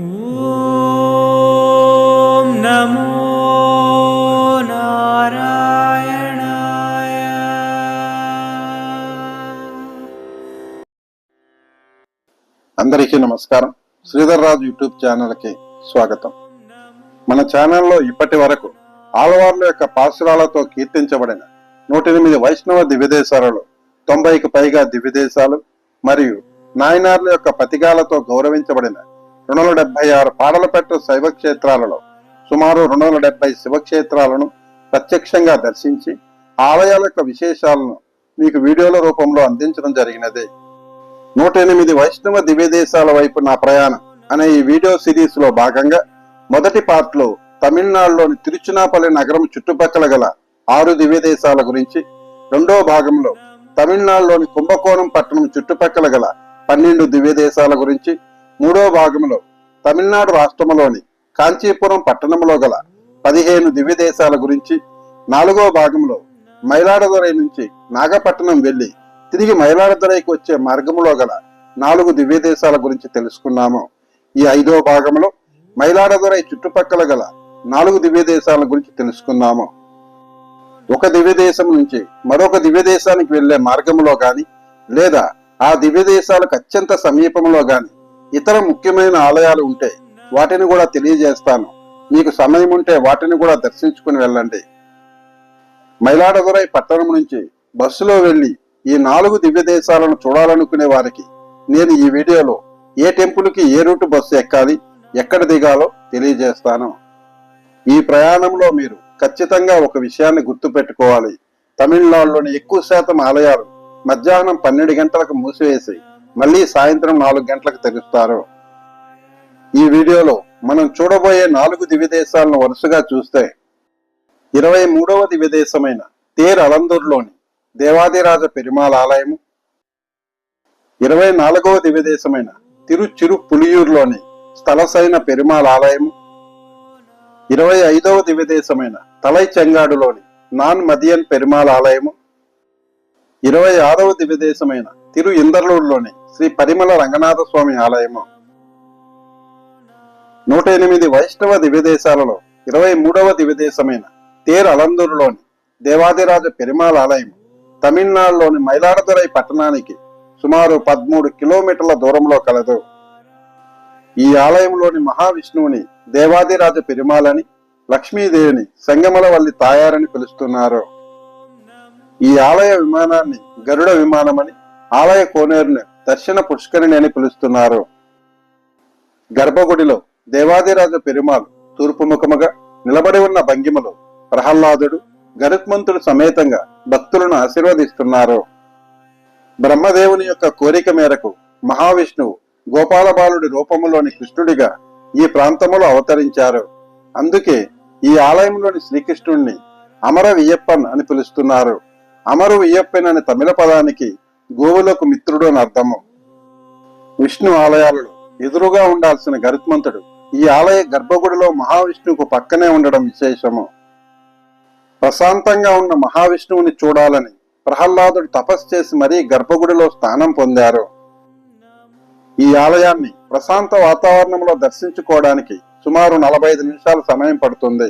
ॐ नमो नारायणाय అందరికీ నమస్కారం శ్రీధర్ రాజు యూట్యూబ్ ఛానల్కి స్వాగతం మన ఛానల్లో ఇప్పటి వరకు ఆలవార్ల యొక్క పాసురాలతో కీర్తించబడిన నూట ఎనిమిది వైష్ణవ దివ్యదేశాలలో తొంభైకి పైగా దివ్యదేశాలు మరియు నాయనార్ల యొక్క పతిగాలతో గౌరవించబడిన రెండు వందల డెబ్బై ఆరు పాడలపెట్ట శైవ క్షేత్రాలలో సుమారు రెండు వందల డెబ్బై శివక్షేత్రాలను ప్రత్యక్షంగా దర్శించి ఆలయాల యొక్క విశేషాలను మీకు వీడియోల రూపంలో అందించడం జరిగినది. నూట ఎనిమిది వైష్ణవ దివ్యదేశాల వైపు నా ప్రయాణం అనే ఈ వీడియో సిరీస్లో భాగంగా మొదటి పార్ట్లో తమిళనాడులోని తిరుచునాపల్లి నగరం చుట్టుపక్కల గల ఆరు దివ్యదేశాల గురించి రెండో భాగంలో తమిళనాడులోని కుంభకోణం పట్టణం చుట్టుపక్కల గల పన్నెండు దివ్యదేశాల గురించి మూడో భాగంలో తమిళనాడు రాష్ట్రములోని కాంచీపురం పట్టణంలో గల పదిహేను దివ్యదేశాల గురించి నాలుగో భాగంలో మైలాడదురై నుంచి నాగపట్టణం వెళ్ళి తిరిగి మైలాడదురైకి వచ్చే మార్గంలో గల నాలుగు దివ్యదేశాల గురించి తెలుసుకున్నాము. ఈ ఐదో భాగంలో మైలాడదురై చుట్టుపక్కల గల నాలుగు దివ్యదేశాల గురించి తెలుసుకున్నాము. ఒక దివ్యదేశం నుంచి మరొక దివ్యదేశానికి వెళ్ళే మార్గంలో గాని లేదా ఆ దివ్యదేశాలకు అత్యంత సమీపంలో గాని ఇతర ముఖ్యమైన ఆలయాలు ఉంటే వాటిని కూడా తెలియజేస్తాను. మీకు సమయం ఉంటే వాటిని కూడా దర్శించుకుని వెళ్ళండి. మైలాడదురై పట్టణం నుంచి బస్సులో వెళ్ళి ఈ నాలుగు దివ్య దేశాలను చూడాలనుకునే వారికి నేను ఈ వీడియోలో ఏ టెంపుల్కి ఏ రూట్ బస్సు ఎక్కాలి ఎక్కడ దిగాలో తెలియజేస్తాను. ఈ ప్రయాణంలో మీరు ఖచ్చితంగా ఒక విషయాన్ని గుర్తుపెట్టుకోవాలి. తమిళనాడులోని ఎక్కువ శాతం ఆలయాలు మధ్యాహ్నం పన్నెండు గంటలకు మూసివేసి మళ్ళీ సాయంత్రం నాలుగు గంటలకు తెరుస్తారు. ఈ వీడియోలో మనం చూడబోయే నాలుగు దివ్యదేశాలను వరుసగా చూస్తే ఇరవై మూడవ దివ్యదేశమైన తేర్ అలందూర్లోని దేవాదిరాజ పెరుమాళ్ ఆలయము ఇరవై నాలుగవ దివ్యదేశమైన తిరుచిరు పులియూరులోని స్థలసైన పెరుమాళ్ ఆలయము ఇరవై ఐదవ దివ్యదేశమైన తలై చెంగాడులోని నాన్ మదియన్ పెరుమాళ్ ఆలయము ఇరవై ఆరవ దివ్యదేశమైన తిరు ఇందర్లూరులోని శ్రీ పరిమళ రంగనాథ స్వామి ఆలయము. నూట ఎనిమిది వైష్ణవ దివ్యదేశాలలో ఇరవై మూడవ దివ్యదేశమైన తేర్ అలందూరులోని దేవాదిరాజ పెరుమాళ్ ఆలయం తమిళనాడులోని మైలాడదురై పట్టణానికి సుమారు పదమూడు కిలోమీటర్ల దూరంలో కలదు. ఈ ఆలయంలోని మహావిష్ణువుని దేవాదిరాజ పెరుమాలని లక్ష్మీదేవిని సంగమలవల్లి తాయారని పిలుస్తున్నారు. ఈ ఆలయ విమానాన్ని గరుడ విమానమని ఆలయ కోనేరుని దర్శన పుష్కరిణి అని పిలుస్తున్నారు. గర్భగుడిలో దేవాదిరాజ పెరుమాళ్ తూర్పుముఖముగా నిలబడి ఉన్న భంగిమలో ప్రహ్లాదుడు గరుత్మంతుడు సమేతంగా భక్తులను ఆశీర్వదిస్తున్నారు. బ్రహ్మదేవుని యొక్క కోరిక మేరకు మహావిష్ణువు గోపాలబాలుడి రూపములోని కృష్ణుడిగా ఈ ప్రాంతములో అవతరించారు. అందుకే ఈ ఆలయంలోని శ్రీకృష్ణుణ్ణి అమర వియ్యప్పన్ అని పిలుస్తున్నారు. అమరు వియ్యప్పన్ అనే తమిళ పదానికి గోవులకు మిత్రుడు అని అర్థము విష్ణు ఆలయాలలో ఎదురుగా ఉండాల్సిన గరుత్మంతుడు ఈ ఆలయ గర్భగుడిలో మహావిష్ణువుకు పక్కనే ఉండడం విశేషము. ప్రశాంతంగా ఉన్న మహావిష్ణువుని చూడాలని ప్రహ్లాదుడు తపస్సు చేసి మరీ గర్భగుడిలో స్థానం పొందారు. ఈ ఆలయాన్ని ప్రశాంత వాతావరణంలో దర్శించుకోవడానికి సుమారు నలభై ఐదు నిమిషాల సమయం పడుతుంది.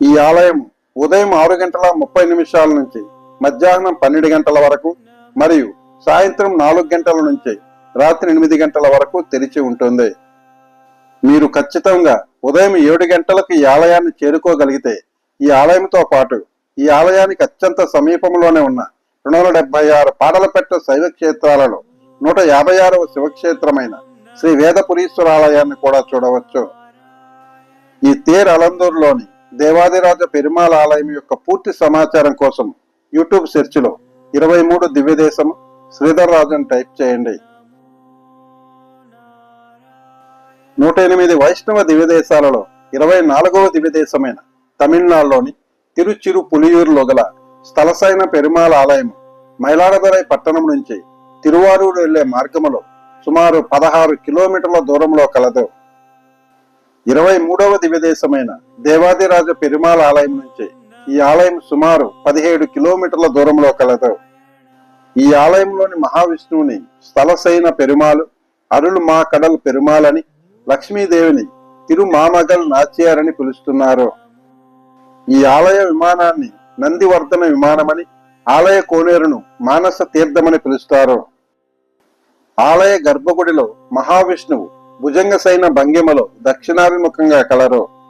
ఈ ఆలయం ఉదయం ఆరు గంటల ముప్పై నిమిషాల నుంచి మధ్యాహ్నం పన్నెండు గంటల వరకు మరియు సాయంత్రం నాలుగు గంటల నుంచి రాత్రి ఎనిమిది గంటల వరకు తెరిచి ఉంటుంది. మీరు ఖచ్చితంగా ఉదయం ఏడు గంటలకు ఈ ఆలయాన్ని చేరుకోగలిగితే ఈ ఆలయంతో పాటు ఈ ఆలయానికి అత్యంత సమీపంలోనే ఉన్న రెండు వందల డెబ్బై ఆరు పాడలపెట్ట శైవ క్షేత్రాలలో నూట యాభై ఆరవ శివక్షేత్రమైన శ్రీ వేదపురీశ్వర ఆలయాన్ని కూడా చూడవచ్చు. ఈ తేర్ అలందూరులోని దేవాదిరాజ పెరుమాళ్ ఆలయం యొక్క పూర్తి సమాచారం కోసం యూట్యూబ్ సెర్చ్లో ఇరవై మూడు దివ్యదేశం శ్రీధర్ రాజు అని టైప్ చేయండి. నూట ఎనిమిది వైష్ణవ దివ్యదేశాలలో ఇరవై నాలుగవ దివ్యదేశమైన తమిళనాడులోని తిరుచిరు పులియూరులో గల స్థలసైన పెరుమాళ ఆలయం మైలాడదురై పట్టణం నుంచి తిరువారూరు వెళ్ళే మార్గములో సుమారు పదహారు కిలోమీటర్ల దూరంలో కలదు. ఇరవై మూడవ దివ్యదేశమైన దేవాదిరాజ పెరుమాళ ఆలయం నుంచి ఈ ఆలయం సుమారు పదిహేడు కిలోమీటర్ల దూరంలో కలదు. ఈ ఆలయంలోని మహావిష్ణువుని స్థలసైన పెరుమాలు అరుళు మా కడల్ పెరుమాలని లక్ష్మీదేవిని తిరుమామగల్ నాచ్యారని పిలుస్తున్నారు. ఈ ఆలయ విమానాన్ని నందివర్ధన విమానమని ఆలయ కోనేరును మానస తీర్థమని పిలుస్తారు. ఆలయ గర్భగుడిలో మహావిష్ణువు భుజంగసైన భంగిమలో దక్షిణాభిముఖంగా కలరు.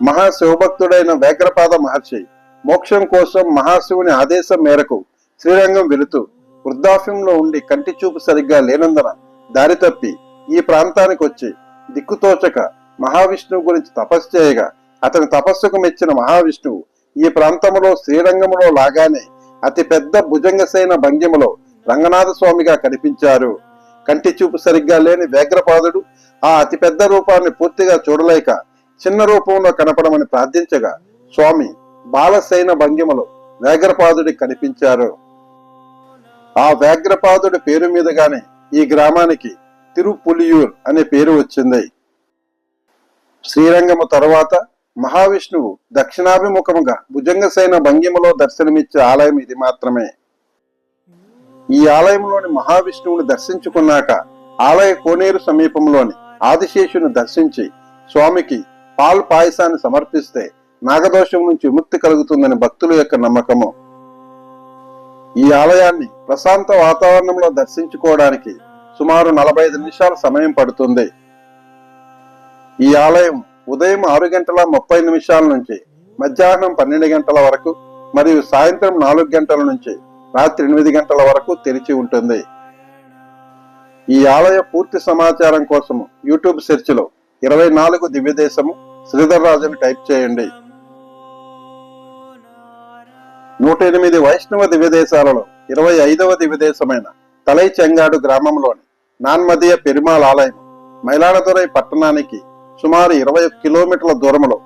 మహాశివభక్తుడైన వేగ్రపాద మహర్షి మోక్షం కోసం మహాశివుని ఆదేశం మేరకు శ్రీరంగం వెళుతూ వృద్ధాప్యంలో ఉండి కంటి చూపు సరిగ్గా లేనందున దారి తప్పి ఈ ప్రాంతానికి వచ్చి దిక్కుతోచక మహావిష్ణువు గురించి తపస్సు చేయగా అతని తపస్సుకు మెచ్చిన మహావిష్ణువు ఈ ప్రాంతంలో శ్రీరంగములో లాగానే అతి పెద్ద భుజంగసేన భంగిమలో రంగనాథ స్వామిగా కనిపించారు. కంటి చూపు సరిగ్గా లేని వేగ్రపాదుడు ఆ అతి పెద్ద రూపాన్ని పూర్తిగా చూడలేక చిన్న రూపంలో కనపడమని ప్రార్థించగా స్వామి బాలసైన భంగిమలో వేగ్రపాదుడి కనిపించారు. ఆ వేగ్రపాదుడి పేరు మీదుగానే ఈ గ్రామానికి తిరుపులియూర్ అనే పేరు వచ్చింది. శ్రీరంగము తరువాత మహావిష్ణువు దక్షిణాభిముఖముగా భుజంగసేన భంగిమలో దర్శనమిచ్చే ఆలయం ఇది మాత్రమే. ఈ ఆలయంలోని మహావిష్ణువుని దర్శించుకున్నాక ఆలయ కోనేరు సమీపంలోని ఆదిశేషుని దర్శించి స్వామికి పాల్ పాయసాన్ని సమర్పిస్తే నాగదోషం నుంచి విముక్తి కలుగుతుందని భక్తుల యొక్క నమ్మకము. ఈ ఆలయాన్ని ప్రశాంత వాతావరణంలో దర్శించుకోవడానికి సుమారు నలభై ఐదు నిమిషాల సమయం పడుతుంది. ఈ ఆలయం ఉదయం ఆరు గంటల ముప్పై నిమిషాల నుంచి మధ్యాహ్నం పన్నెండు గంటల వరకు మరియు సాయంత్రం నాలుగు గంటల నుంచి రాత్రి ఎనిమిది గంటల వరకు తెరిచి ఉంటుంది. ఈ ఆలయ పూర్తి సమాచారం కోసం యూట్యూబ్ సెర్చ్లో ఇరవై నాలుగు దివ్యదేశము శ్రీధర్ రాజుని టైప్ చేయండి. నూట ఎనిమిది వైష్ణవ దివ్యదేశాలలో ఇరవై ఐదవ దివ్యదేశమైన తలై చెంగాడు గ్రామంలోని నాన్మదీయ పెరుమాళ్ ఆలయం మైలాడదురై పట్టణానికి సుమారు ఇరవై కిలోమీటర్ల దూరంలో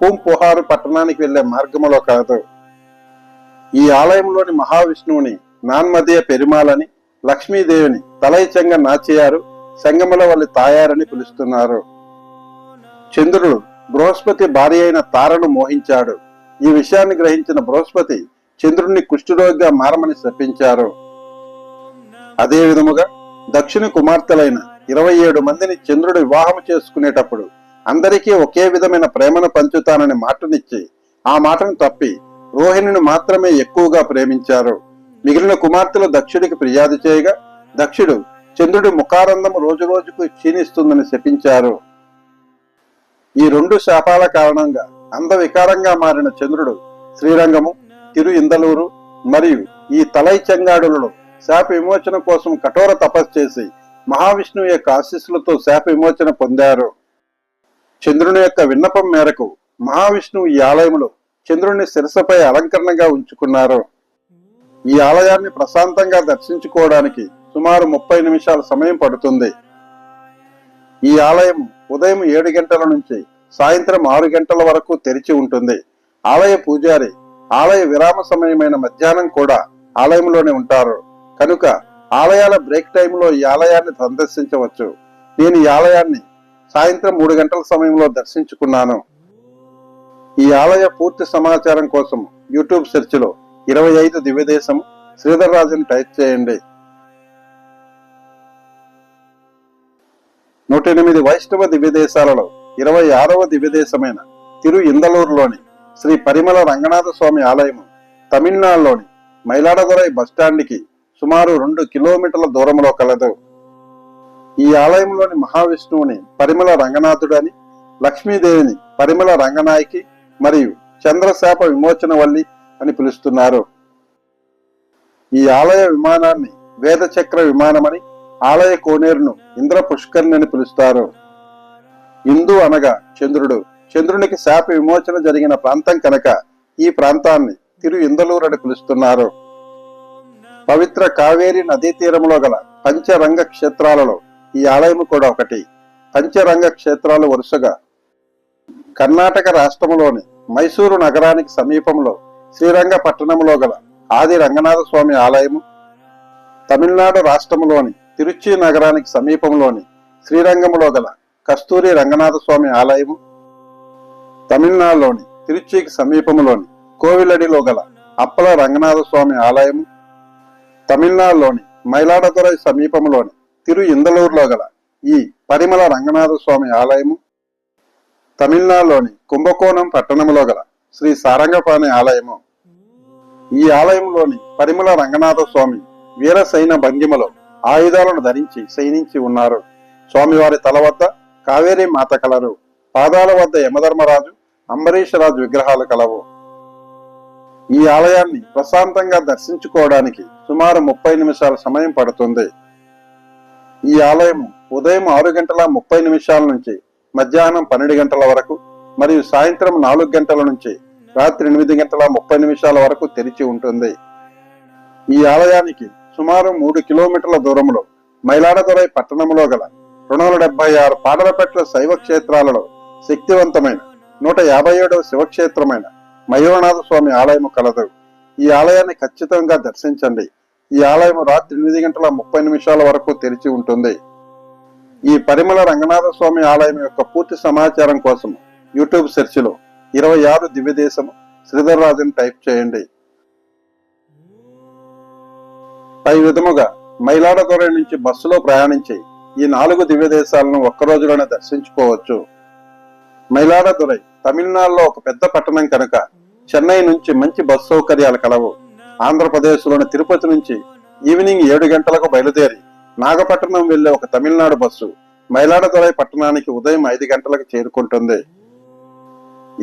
పూంపుహారు పట్టణానికి వెళ్ళే మార్గములో కలదు ఈ ఆలయంలోని మహావిష్ణువుని నాన్మదీయ పెరుమాలని లక్ష్మీదేవిని తలై చెంగ నాచియారు సంగముల వల్లి తాయారని పిలుస్తున్నారు. చంద్రుడు బృహస్పతి భార్య అయిన తారను మోహించాడు. ఈ విషయాన్ని గ్రహించిన బృహస్పతి చంద్రుడిని కుష్ఠరోగిగా మారమని శపించారు. అదే విధముగా దక్షిణ కుమార్తెలైన ఇరవై ఏడు మందిని చంద్రుడు వివాహం చేసుకునేటప్పుడు అందరికీ ఒకే విధమైన ప్రేమను పంచుతానని మాటనిచ్చి ఆ మాటను తప్పి రోహిణిని మాత్రమే ఎక్కువగా ప్రేమించారు. మిగిలిన కుమార్తెలు దక్షుడికి ఫిర్యాదు చేయగా దక్షుడు చంద్రుడి ముఖారందం రోజు రోజుకు క్షీణిస్తుందని శపించారు. ఈ రెండు శాపాల కారణంగా అంధవికారంగా మారిన చంద్రుడు శ్రీరంగము తిరు ఇందలూరు మరియు ఈ తలై చెంగాడులలో శాప విమోచన కోసం కఠోర తపస్సు చేసి మహావిష్ణువు యొక్క ఆశీస్సులతో శాప విమోచన పొందారు. చంద్రుని యొక్క విన్నపం మేరకు మహావిష్ణువు ఈ ఆలయంలో చంద్రుని శిరసపై అలంకరణగా ఉంచుకున్నారు. ఈ ఆలయాన్ని ప్రశాంతంగా దర్శించుకోవడానికి సుమారు ముప్పై నిమిషాల సమయం పడుతుంది. ఈ ఆలయం ఉదయం ఏడు గంటల నుంచి సాయంత్రం ఆరు గంటల వరకు తెరిచి ఉంటుంది. ఆలయ పూజారి ఆలయ విరామ సమయమైన మధ్యాహ్నం కూడా ఆలయంలోనే ఉంటారు. కనుక ఆలయాల బ్రేక్ టైంలో ఈ ఆలయాన్ని సందర్శించవచ్చు. నేను ఈ ఆలయాన్ని సాయంత్రం మూడు గంటల సమయంలో దర్శించుకున్నాను. ఈ ఆలయ పూర్తి సమాచారం కోసం యూట్యూబ్ సెర్చ్లో ఇరవై ఐదు దివ్యదేశం శ్రీధర్ రాజుని టైప్ చేయండి. నూట ఎనిమిది వైష్ణవ దివ్యదేశాలలో ఇరవై ఆరవ దివ్యదేశమైన తిరు ఇందలూరులోని శ్రీ పరిమళ రంగనాథ స్వామి ఆలయము తమిళనాడులోని మైలాడదురై బస్టాండ్కి సుమారు రెండు కిలోమీటర్ల దూరంలో కలదు. ఈ ఆలయంలోని మహావిష్ణువుని పరిమళ రంగనాథుడని లక్ష్మీదేవిని పరిమళ రంగనాయకి మరియు చంద్రశాప విమోచన వల్లి అని పిలుస్తున్నారు. ఈ ఆలయ విమానాన్ని వేదచక్ర విమానమని ఆలయ కోనేరును ఇంద్ర పుష్కర్ణి అని పిలుస్తారు. ఇందు అనగా చంద్రుడు. చంద్రునికి శాప విమోచన జరిగిన ప్రాంతం కనుక ఈ ప్రాంతాన్ని తిరు ఇందలూరు అని పిలుస్తున్నారు. పవిత్ర కావేరి నదీ తీరంలో గల పంచరంగ క్షేత్రాలలో ఈ ఆలయం కూడా ఒకటి. పంచరంగ క్షేత్రాలు వరుసగా కర్ణాటక రాష్ట్రంలోని మైసూరు నగరానికి సమీపంలో శ్రీరంగ పట్టణంలో గల ఆది రంగనాథ స్వామి ఆలయము తమిళనాడు రాష్ట్రంలోని తిరుచి నగరానికి సమీపంలోని శ్రీరంగంలో గల కస్తూరి రంగనాథ స్వామి ఆలయము తమిళనాడులోని తిరుచికి సమీపంలోని కోవిలడిలో గల అప్పల రంగనాథ స్వామి ఆలయము తమిళనాడులోని మైలాడదురై సమీపంలోని తిరు ఇందలూరులో గల ఈ పరిమళ రంగనాథ స్వామి ఆలయము తమిళనాడులోని కుంభకోణం పట్టణంలో గల శ్రీ సారంగపాణి ఆలయము. ఈ ఆలయంలోని పరిమళ రంగనాథ స్వామి వీరసైన భంగిమలో ఆయుధాలను ధరించి శయనించి ఉన్నారు. స్వామివారి తల వద్ద కావేరీ మాత కలరు పాదాల వద్ద యమధర్మరాజు అంబరీషరాజు విగ్రహాలు కలవు. ఈ ఆలయాన్ని ప్రశాంతంగా దర్శించుకోవడానికి సుమారు ముప్పై నిమిషాల సమయం పడుతుంది. ఈ ఆలయం ఉదయం ఆరు గంటల ముప్పై నిమిషాల నుంచి మధ్యాహ్నం పన్నెండు గంటల వరకు మరియు సాయంత్రం నాలుగు గంటల నుంచి రాత్రి ఎనిమిది గంటల ముప్పై నిమిషాల వరకు తెరిచి ఉంటుంది. ఈ ఆలయానికి సుమారు మూడు కిలోమీటర్ల దూరంలో మైలాడదురై పట్టణంలో గల రెండు వందల డెబ్బై ఆరు పాడలపెట్ల శైవ క్షేత్రాలలో శక్తివంతమైన నూట యాభై ఏడవ శివక్షేత్రమైన మయూరనాథ స్వామి ఆలయము కలదు. ఈ ఆలయాన్ని ఖచ్చితంగా దర్శించండి. ఈ ఆలయం రాత్రి ఎనిమిది గంటల ముప్పై నిమిషాల వరకు తెరిచి ఉంటుంది. ఈ పరిమళ రంగనాథ స్వామి ఆలయం యొక్క పూర్తి సమాచారం కోసం యూట్యూబ్ సెర్చ్లో ఇరవై ఆరు దివ్యదేశం శ్రీధర్ రాజుని టైప్ చేయండి. పై విధముగా మైలాడదొరై నుంచి బస్సులో ప్రయాణించి ఈ నాలుగు దివ్యదేశాలను ఒక్క రోజులోనే దర్శించుకోవచ్చు. మైలాడదురై తమిళనాడులో ఒక పెద్ద పట్టణం కనుక చెన్నై నుంచి మంచి బస్ సౌకర్యాలు కలవు. ఆంధ్రప్రదేశ్లోని తిరుపతి నుంచి ఈవినింగ్ ఏడు గంటలకు బయలుదేరి నాగపట్టణం వెళ్ళే ఒక తమిళనాడు బస్సు మైలాడదురై పట్టణానికి ఉదయం ఐదు గంటలకు చేరుకుంటుంది.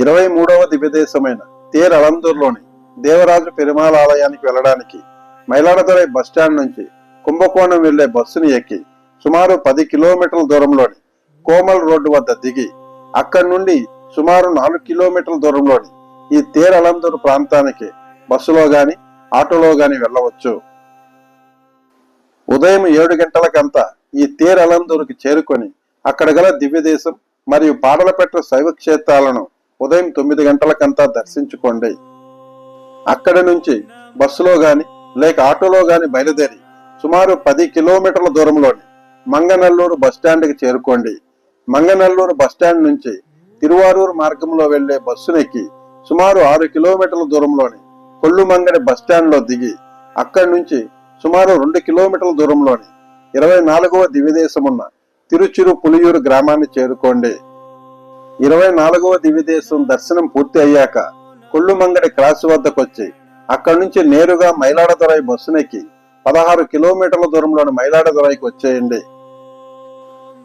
ఇరవై మూడవ దివ్యదేశమైన తేర్ అలందూర్లోని దేవరాజు పెరుమాళ ఆలయానికి వెళ్ళడానికి మైలాడదురై బస్టాండ్ నుంచి కుంభకోణం వెళ్ళే బస్సుని ఎక్కి సుమారు పది కిలోమీటర్ల దూరంలోని కోమల్ రోడ్డు వద్ద దిగి అక్కడి నుండి సుమారు నాలుగు కిలోమీటర్ల దూరంలోని ఈ తేర్ అలందూరు ప్రాంతానికి బస్సులో గాని ఆటోలో గాని వెళ్ళవచ్చు. ఉదయం ఏడు గంటలకంతా ఈ తేర్ అలందూరుకి చేరుకొని అక్కడ గల దివ్యదేశం మరియు పాడలపెట్ట శైవ క్షేత్రాలను ఉదయం తొమ్మిది గంటలకంతా దర్శించుకోండి. అక్కడి నుంచి బస్సులో గాని లేక ఆటోలో గాని బయలుదేరి సుమారు పది కిలోమీటర్ల దూరంలోని మంగనల్లూరు బస్టాండ్కి చేరుకోండి. మంగనల్లూరు బస్టాండ్ నుంచి తిరువారూరు మార్గంలో వెళ్ళే బస్సునెక్కి సుమారు ఆరు కిలోమీటర్ల దూరంలోని కొల్లుమంగడి బస్టాండ్లో దిగి అక్కడి నుంచి సుమారు రెండు కిలోమీటర్ల దూరంలోని ఇరవై నాలుగవ దివ్యదేశమున్న తిరుచిరు పులియూరు గ్రామాన్ని చేరుకోండి. ఇరవై నాలుగవ దివ్యదేశం దర్శనం పూర్తి అయ్యాక కొల్లుమంగడి క్రాస్ వద్దకొచ్చి అక్కడి నుంచి నేరుగా మైలాడదొరై బస్సునెక్కి పదహారు కిలోమీటర్ల దూరంలోని మైలాడదొరైకి వచ్చేయండి.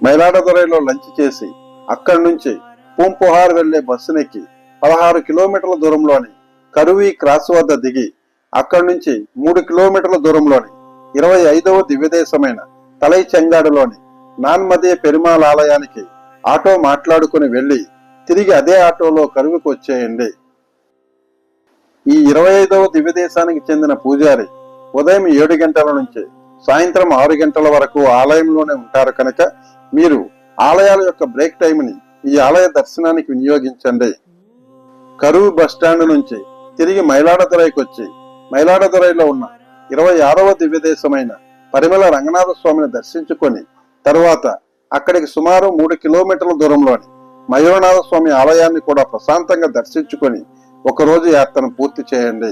మైలాడదొరైలో లంచ్ చేసి అక్కడి నుంచి పూంపుహార్ వెళ్ళే బస్సునెక్కి పదహారు కిలోమీటర్ల దూరంలోని కరువి క్రాస్ వద్ద దిగి అక్కడి నుంచి మూడు కిలోమీటర్ల దూరంలోని ఇరవై ఐదవ దివ్యదేశమైన తలై చెంగాడులోని నాన్మదే పెరుమాళ ఆలయానికి ఆటో మాట్లాడుకుని వెళ్ళి తిరిగి అదే ఆటోలో కరువుకు వచ్చేయండి ఈ ఇరవై ఐదవ దివ్యదేశానికి చెందిన పూజారి ఉదయం ఏడు గంటల నుంచి సాయంత్రం ఆరు గంటల వరకు ఆలయంలోనే ఉంటారు కనుక మీరు ఆలయాల యొక్క బ్రేక్ టైంని ఈ ఆలయ దర్శనానికి వినియోగించండి. కరువు బస్టాండ్ నుంచి తిరిగి మైలాడదురైకి వచ్చి మైలాడదురైలో ఉన్న ఇరవై ఆరవ దివ్యదేశమైన పరిమళ రంగనాథ స్వామిని దర్శించుకొని తరువాత అక్కడికి సుమారు మూడు కిలోమీటర్ల దూరంలోని మయూరనాథ స్వామి ఆలయాన్ని కూడా ప్రశాంతంగా దర్శించుకొని ఒక రోజు యాత్రను పూర్తి చేయండి.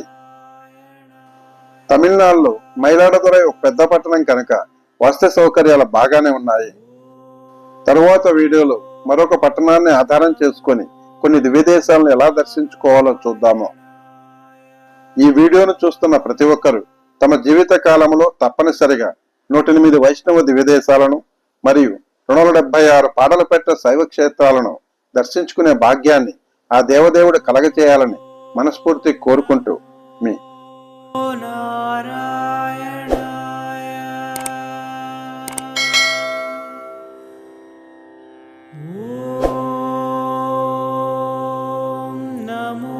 తమిళనాడులో మైలాడదురై ఒక పెద్ద పట్టణం కనుక వసతి సౌకర్యాలు బాగానే ఉన్నాయి. తరువాత వీడియోలో మరొక పట్టణాన్ని ఆధారం చేసుకొని కొన్ని విదేశాలను ఎలా దర్శించుకోవాలో చూద్దాము. ఈ వీడియోను చూస్తున్న ప్రతి ఒక్కరూ తమ జీవిత కాలంలో తప్పనిసరిగా నూట ఎనిమిది వైష్ణవ దివ్యదేశాలను మరియు రెండు వందల డెబ్బై ఆరు పాడలపెట్ట శైవ క్షేత్రాలను దర్శించుకునే భాగ్యాన్ని ఆ దేవదేవుడు కలగచేయాలని మనస్ఫూర్తి కోరుకుంటూ మీ నారాయణ.